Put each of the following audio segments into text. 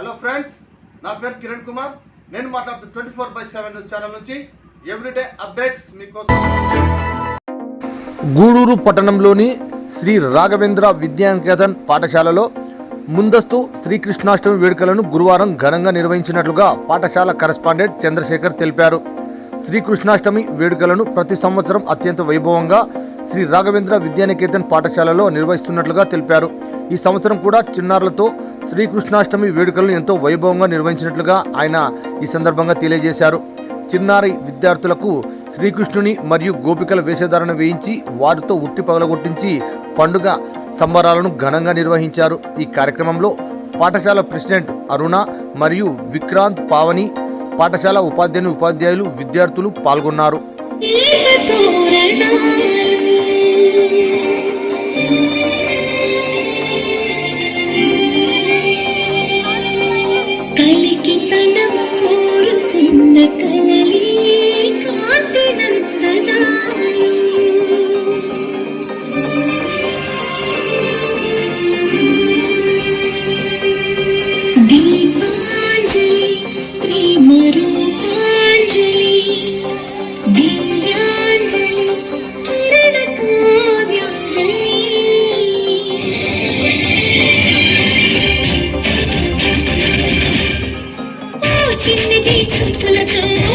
Hello friends నా పేరు కిరణ్ కుమార్. నేను మాట్లాడుతూ twenty four by seven channel నుంచి ఎవ్రీడే అప్డేట్స్ మీకోసం. గూడూరు పట్టణంలోని శ్రీ రాఘవేంద్ర విద్యానికేతన్ పాఠశాలలో ముందస్తు శ్రీకృష్ణాష్టమి వేడుకలను గురువారం ఘనంగా నిర్వహించినట్లుగా పాఠశాల కరెస్పాండెంట్ చంద్రశేఖర్ తెలిపారు. శ్రీకృష్ణాష్టమి వేడుకలను ప్రతి సంవత్సరం అత్యంత వైభవంగా శ్రీ రాఘవేంద్ర విద్యానికేతన్ పాఠశాలలో నిర్వహిస్తున్నట్లుగా తెలిపారు. ఈ సంవత్సరం కూడా చిన్నారులతో శ్రీకృష్ణాష్టమి వేడుకలను ఎంతో వైభవంగా నిర్వహించినట్లుగా ఆయన ఈ సందర్భంగా తెలియజేశారు. చిన్నారి విద్యార్థులకు శ్రీకృష్ణుని మరియు గోపికల వేషధారణ వేయించి వారితో ఉట్టి పగలగొట్టించి పండుగ సంబరాలను ఘనంగా నిర్వహించారు. ఈ కార్యక్రమంలో పాఠశాల ప్రెసిడెంట్ అరుణ మరియు విక్రాంత్ పావని పాఠశాల ఉపాధ్యాయుని ఉపాధ్యాయులు విద్యార్థులు పాల్గొన్నారు.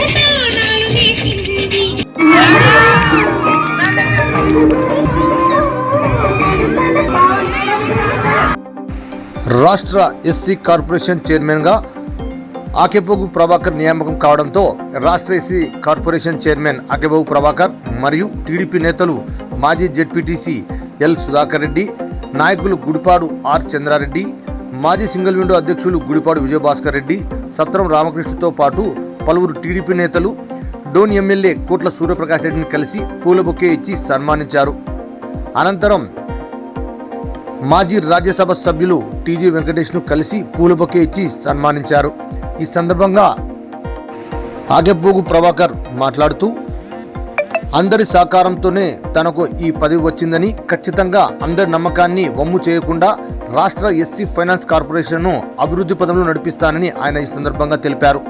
ప్రాణాలు వేసింది. రాష్ట్ర ఎస్సీ కార్పొరేషన్ చైర్మన్గా ఆకెపోగు ప్రభాకర్ నియామకం కావడంతో రాష్ట్ర SC corporation chairman Akepogu Prabhakar మరియు టీడీపీ నేతలు మాజీ జెడ్పీటీసీ ఎల్ సుధాకర్ రెడ్డి నాయకులు గుడిపాడు ఆర్ చంద్రారెడ్డి మాజీ సింగిల్ విండో అధ్యక్షులు గుడిపాడు విజయభాస్కర్ రెడ్డి సత్రం రామకృష్ణతో పాటు పలువురు టీడీపీ నేతలు డోన్ ఎమ్మెల్యే కోట్ల సూర్యప్రకాష్ రెడ్డిని కలిసి పూల బొకే ఇచ్చి సన్మానించారు. అనంతరం మాజీ రాజ్యసభ సభ్యులు టీజీ వెంకటేష్ను కలిసి పూల బొకే ఇచ్చి సన్మానించారు. ఈ సందర్భంగా ఆగెబ్బోగు ప్రభాకర్ మాట్లాడుతూ అందరి సహకారంతోనే తనకు ఈ పదవి వచ్చిందని ఖచ్చితంగా అందరి నమ్మకాన్ని వమ్ము చేయకుండా రాష్ట్ర ఎస్సీ ఫైనాన్స్ కార్పొరేషన్ను అభివృద్ధి పదంలో నడిపిస్తానని ఆయన ఈ సందర్భంగా తెలిపారు.